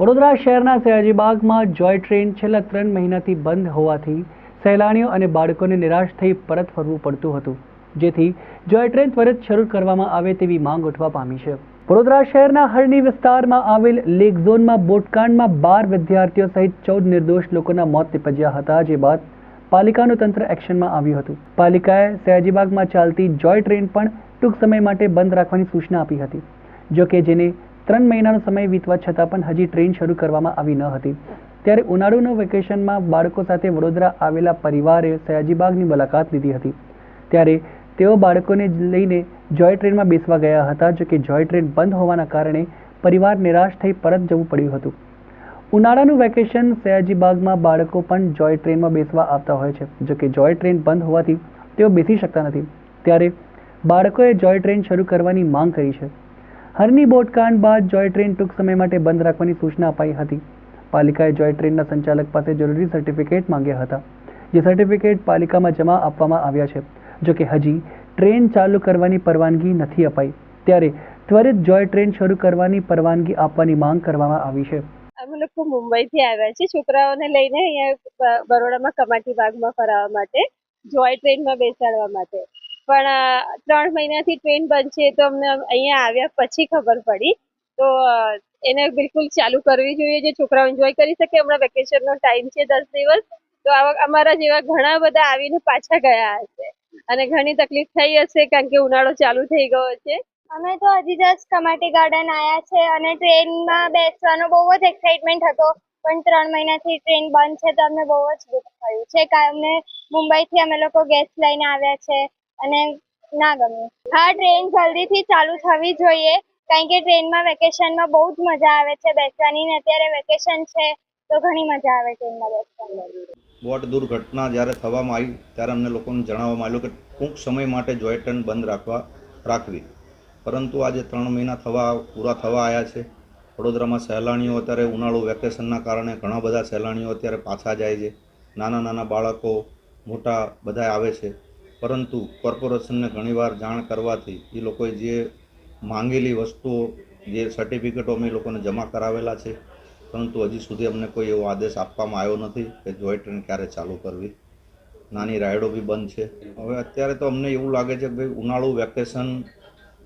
વડોદરા શહેરના સયાજીબાગમાં જોય ટ્રેન છેલ્લા ત્રણ મહિનાથી બંધ હોવાથી સહેલાણીઓ અને બાળકોને નિરાશ થઈ પરત ફરવું પડતું હતું. જેથી જોય ટ્રેન ત્વરિત શરૂ કરવામાં આવે તેવી માંગ ઉઠવા પામી છે. વડોદરા શહેરના હરણી વિસ્તારમાં આવેલ લેક ઝોનમાં બોટકાંડમાં બાર વિદ્યાર્થીઓ સહિત ચૌદ નિર્દોષ લોકોના મોત નિપજ્યા હતા, જે બાદ પાલિકાનું તંત્ર એક્શનમાં આવ્યું હતું. પાલિકાએ સયાજીબાગમાં ચાલતી જોય ટ્રેન પણ ટૂંક સમય માટે બંધ રાખવાની સૂચના આપી હતી. જોકે જેને ત્રણ મહિનાનો સમય વીતવા છતાં પણ હજી ટ્રેન શરૂ કરવામાં આવી ન હતી. ત્યારે ઉનાળુના વેકેશનમાં બાળકો સાથે વડોદરા આવેલા પરિવારે સયાજીબાગની મુલાકાત લીધી હતી. ત્યારે તેઓ બાળકોને લઈને જોય ટ્રેનમાં બેસવા ગયા હતા જો કે જોય ટ્રેન બંધ હોવાના કારણે પરિવાર નિરાશ થઈ પરત જવું પડ્યું હતું. ઉનાળાનું વેકેશન સયાજીબાગમાં બાળકો પણ જોય ટ્રેનમાં બેસવા આવતા હોય છે જો કે જોય ટ્રેન બંધ હોવાથી તેઓ બેસી શકતા નથી. ત્યારે બાળકોએ જોય ટ્રેન શરૂ કરવાની માંગ કરી છે. હરની બોટકાંડ બાદ જોય ટ્રેન ટૂંક સમય માટે બંધ રાખવાની સૂચના અપાઈ હતી. પાલિકાએ જોય ટ્રેનના સંચાલક પાસે જરૂરી સર્ટિફિકેટ માંગ્યા હતા, જે સર્ટિફિકેટ પાલિકામાં જમા આપવામાં આવ્યા છે. જોકે હજી ટ્રેન ચાલુ કરવાની પરવાનગી નથી અપાઈ, ત્યારે ત્વરિત જોય ટ્રેન શરૂ કરવાની પરવાનગી આપવાની માંગ કરવામાં આવી છે. અમે લોકો મુંબઈથી આવ્યા છીએ છોકરાઓને લઈને અહીંયા બરોડામાં કમાટી બાગમાં ફરાવવા માટે, જોય ટ્રેનમાં બેસાડવા માટે. પણ ત્રણ મહિનાથી ટ્રેન બંધ છે તો અમને અહીંયા આવ્યા પછી ખબર પડી. તો એને બિલકુલ ચાલુ કરવી જોઈએ જે છોકરાઓ એન્જોય કરી શકે. હમણાં વેકેશનનો ટાઈમ છે દસ દિવસ. તો આવા, અમારા જેવા ઘણા બધા આવીને પાછા ગયા હશે. અને ઘણી તકલીફ થઈ હશે કારણ કે ઉનાળો ચાલુ થઈ ગયો છે. અમે તો હજી જસ્ટ કમાટી ગાર્ડન આવ્યા છે અને ટ્રેનમાં બેસવાનો બહુ જ એક્સાઇટમેન્ટ હતો. પણ ત્રણ મહિનાથી ટ્રેન બંધ છે તો અમને બહુ જ દુઃખ થયું છે. કારણ અમને મુંબઈથી અમે લોકો ગેસ્ટ લઈને આવ્યા છે. અને ના ગમ્યું હા ટ્રેન જલ્દીથી ચાલુ થવી જોઈએ. કારણ કે ટ્રેનમાં વેકેશનમાં બહુ જ મજા આવે છે બેસવાની ને અત્યારે વેકેશન છે તો ઘણી મજા આવે ટ્રેનમાં બેસવાની. બોટ દુર્ઘટના જ્યારે થવામાં આવી ત્યારે અમને લોકોને જણાવવામાં આવ્યું કે ટૂંક સમય માટે જોય ટ્રેન બંધ રાખવા, રાખવી. પરંતુ આજે ત્રણ મહિના થવા, પૂરા થવા આવ્યા છે. વડોદરામાં સહેલાણીઓ અત્યારે ઉનાળુ વેકેશનના કારણે ઘણા બધા સહેલાણીઓ અત્યારે પાછા જાય છે. નાના નાના બાળકો, મોટા બધા આવે છે. પરંતુ કોર્પોરેશનને ઘણીવાર જાણ કરવાથી એ લોકોએ જે માંગેલી વસ્તુઓ, જે સર્ટિફિકેટો અમે લોકોને જમા કરાવેલા છે, પરંતુ હજી સુધી અમને કોઈ એવો આદેશ આપવામાં આવ્યો નથી કે જોય ટ્રેન ક્યારે ચાલુ કરવી. નાની રાઇડો બી બંધ છે. હવે અત્યારે તો અમને એવું લાગે છે કે ભાઈ ઉનાળુ વેકેશન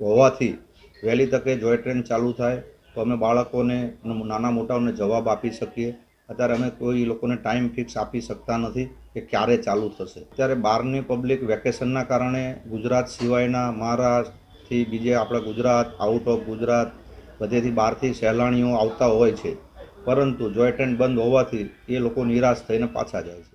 હોવાથી વહેલી તકે જોય ટ્રેન ચાલુ થાય, તો અમે બાળકોને નાના મોટાઓને જવાબ આપી શકીએ. અત્યારે અમે કોઈ લોકોને ટાઈમ ફિક્સ આપી શકતા નથી કે ક્યારે ચાલુ થશે. ત્યારે બહારની પબ્લિક વેકેશનના કારણે ગુજરાત સિવાયના મહારાષ્ટ્રથી બીજે આપણા ગુજરાત આઉટ ઓફ ગુજરાત, બધેથી બહારથી સહેલાણીઓ આવતા હોય છે. પરંતુ જોય ટ્રેન બંધ હોવાથી એ લોકો નિરાશ થઈને પાછા જાય છે.